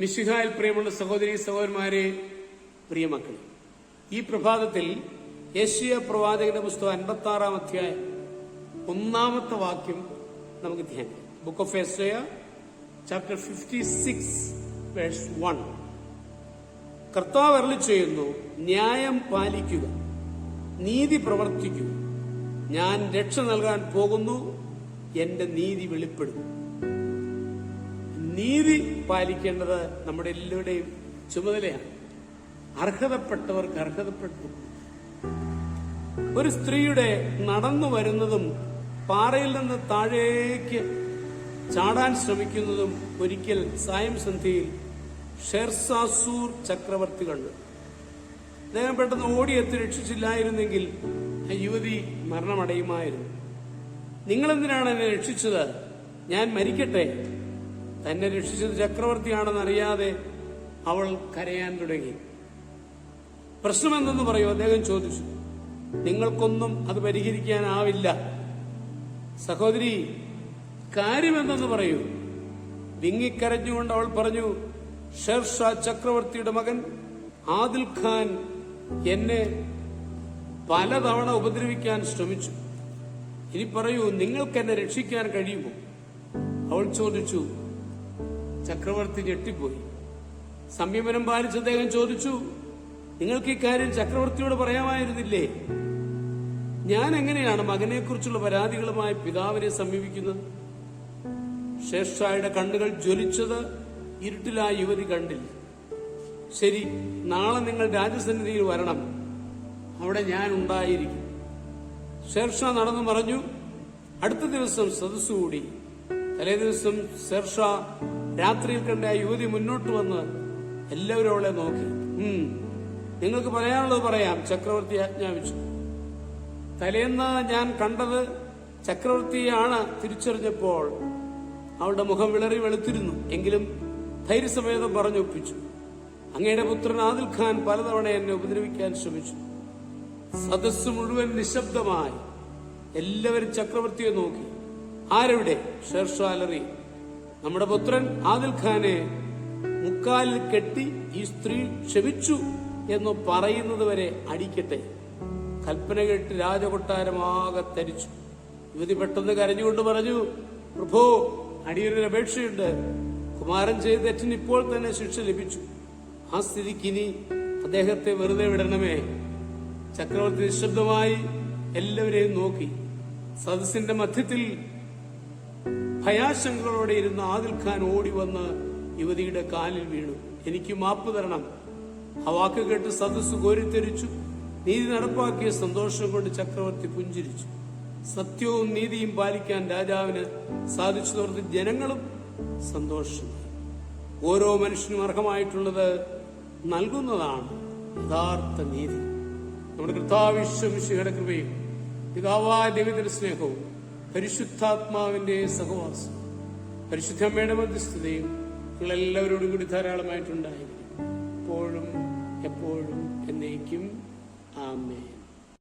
മിശിഹായിൽ പ്രിയമുള്ള സഹോദരി സഹോദരന്മാരെ പ്രിയമക്കൾ ഈ പ്രഭാതത്തിൽ യേശുയ പ്രവാചകന്റെ പുസ്തകം അൻപത്തി ആറാം അധ്യായം ഒന്നാമത്തെ വാക്യം നമുക്ക് ധ്യാനിക്കാം book of യേശുയ chapter fifty six verse one കർത്താവ് അരളി ചെയ്യുന്നു ന്യായം പാലിക്കുക നീതി പ്രവർത്തിക്കുക. ഞാൻ രക്ഷ നൽകാൻ പോകുന്നു എന്റെ നീതി വെളിപ്പെടും. നീതി പാലിക്കേണ്ടത് നമ്മുടെ എല്ലാവരുടെയും ചുമതലയാണ്. അർഹതപ്പെട്ടവർക്ക് അർഹതപ്പെട്ടു. ഒരു സ്ത്രീയുടെ നടന്നു വരുന്നതും പാറയിൽ നിന്ന് താഴേക്ക് ചാടാൻ ശ്രമിക്കുന്നതും ഒരിക്കൽ സായം സന്ധ്യയിൽ ഷെർസാസൂർ ചക്രവർത്തി കണ്ടു. അദ്ദേഹം പെട്ടെന്ന് ഓടിയെത്തി രക്ഷിച്ചില്ലായിരുന്നെങ്കിൽ ആ യുവതി മരണമടയുമായിരുന്നു. നിങ്ങളെന്തിനാണ് എന്നെ രക്ഷിച്ചത്? ഞാൻ മരിക്കട്ടെ. തന്നെ രക്ഷിച്ചത് ചക്രവർത്തിയാണെന്ന് അറിയാതെ അവൾ കരയാൻ തുടങ്ങി. പ്രശ്നം എന്തെന്ന് പറയൂ? അദ്ദേഹം ചോദിച്ചു. നിങ്ങൾക്കൊന്നും അത് പരിഹരിക്കാനാവില്ല. സഹോദരി കാര്യമെന്തെന്ന് പറയൂ? വിങ്ങിക്കരഞ്ഞുകൊണ്ട് അവൾ പറഞ്ഞു ഷെർഷാ ചക്രവർത്തിയുടെ മകൻ ആദിൽ ഖാൻ എന്നെ പലതവണ ഉപദ്രവിക്കാൻ ശ്രമിച്ചു. ഇനി പറയൂ നിങ്ങൾക്ക് എന്നെ രക്ഷിക്കാൻ കഴിയുമോ? അവൾ ചോദിച്ചു ചക്രവർത്തി ഞെട്ടിപ്പോയി. സംയമനം പാലിച്ച അദ്ദേഹം ചോദിച്ചു നിങ്ങൾക്ക് ഇക്കാര്യം കാര്യം ചക്രവർത്തിയോട് പറയാമായിരുന്നില്ലേ? ഞാൻ എങ്ങനെയാണ് മകനെക്കുറിച്ചുള്ള പരാതികളുമായി പിതാവിനെ സമീപിക്കുന്നത്? ശേഷായുടെ കണ്ണുകൾ ജ്വലിച്ചത് ഇരുട്ടിലായ ആ യുവതി കണ്ടില്ല. ശരി നാളെ നിങ്ങൾ രാജസന്നിധിയിൽ വരണം. അവിടെ ഞാൻ ഉണ്ടായിരിക്കും. ഷേർഷാ നടന്നു പറഞ്ഞു അടുത്ത ദിവസം സദസ്സു കൂടി തലേ ദിവസം ഷേർഷാ രാത്രിയിൽ കണ്ട ആ യുവതി മുന്നോട്ട് വന്ന് എല്ലാവരും അവളെ നോക്കി. നിങ്ങൾക്ക് പറയാനുള്ളത് പറയാം. ചക്രവർത്തി ആജ്ഞാപിച്ചു. തലേന്ന് ഞാൻ കണ്ടത് ചക്രവർത്തിയാണ് തിരിച്ചറിഞ്ഞപ്പോൾ അവളുടെ മുഖം വിളറി വെളുത്തിരുന്നു. എങ്കിലും ധൈര്യസമേതം പറഞ്ഞൊപ്പിച്ചു അങ്ങയുടെ പുത്രൻ ആദിൽ ഖാൻ പലതവണ എന്നെ ഉപദ്രവിക്കാൻ ശ്രമിച്ചു. സദസ് മുഴുവൻ നിശബ്ദമായി. എല്ലാവരും ചക്രവർത്തിയെ നോക്കി. ആരെവിടെ? ഷെർഷാലറി നമ്മുടെ പുത്രൻ ആദിൽ ഖാനെ മുക്കാലിൽ കെട്ടി ഈ സ്ത്രീ ക്ഷമിച്ചു എന്ന് പറയുന്നത് വരെ അടിക്കട്ടെ. കൽപ്പന കേട്ട് രാജകൊട്ടാരമാകെ തരിച്ചു. യുവതി പെട്ടെന്ന് കരഞ്ഞുകൊണ്ട് പറഞ്ഞു പ്രഭോ അടിയൊരു അപേക്ഷയുണ്ട്. കുമാരൻ ചെയ്ത തെറ്റിന് ഇപ്പോൾ തന്നെ ശിക്ഷ ലഭിച്ചു. ആ സ്ഥിതിക്ക് ഇനി അദ്ദേഹത്തെ വെറുതെ വിടണമേ. ചക്രവർത്തി നിശബ്ദമായി എല്ലാവരെയും നോക്കി. സദസ്സിന്റെ മധ്യത്തിൽ ഭയാശങ്കകളോടെ ഇരുന്ന ആദിൽ ഖാൻ ഓടി വന്ന് യുവതിയുടെ കാലിൽ വീണു. എനിക്ക് മാപ്പ് തരണം. ആ വാക്ക് കേട്ട് സദസ് കോരിത്തെരിച്ചു നീതി നടപ്പാക്കിയ സന്തോഷം കൊണ്ട് ചക്രവർത്തി പുഞ്ചിരിച്ചു. സത്യവും നീതിയും പാലിക്കാൻ രാജാവിന് സാധിച്ചു തോർത്ത് ജനങ്ങളും സന്തോഷം. ഓരോ മനുഷ്യനും അർഹമായിട്ടുള്ളത് നൽകുന്നതാണ് യഥാർത്ഥ നീതി. നമ്മുടെ കൃതാവിശ്വമിശിയുടെ കൃപയും പിതാവായ ദൈവത്തിന്റെ സ്നേഹവും പരിശുദ്ധാത്മാവിന്റെ സഹവാസം പരിശുദ്ധമ്മയുടെ മധ്യസ്ഥതയും നിങ്ങളെല്ലാവരോടും കൂടി ധാരാളമായിട്ടുണ്ടായിരിക്കും. എപ്പോഴും എപ്പോഴും എന്നേക്കും. ആമേ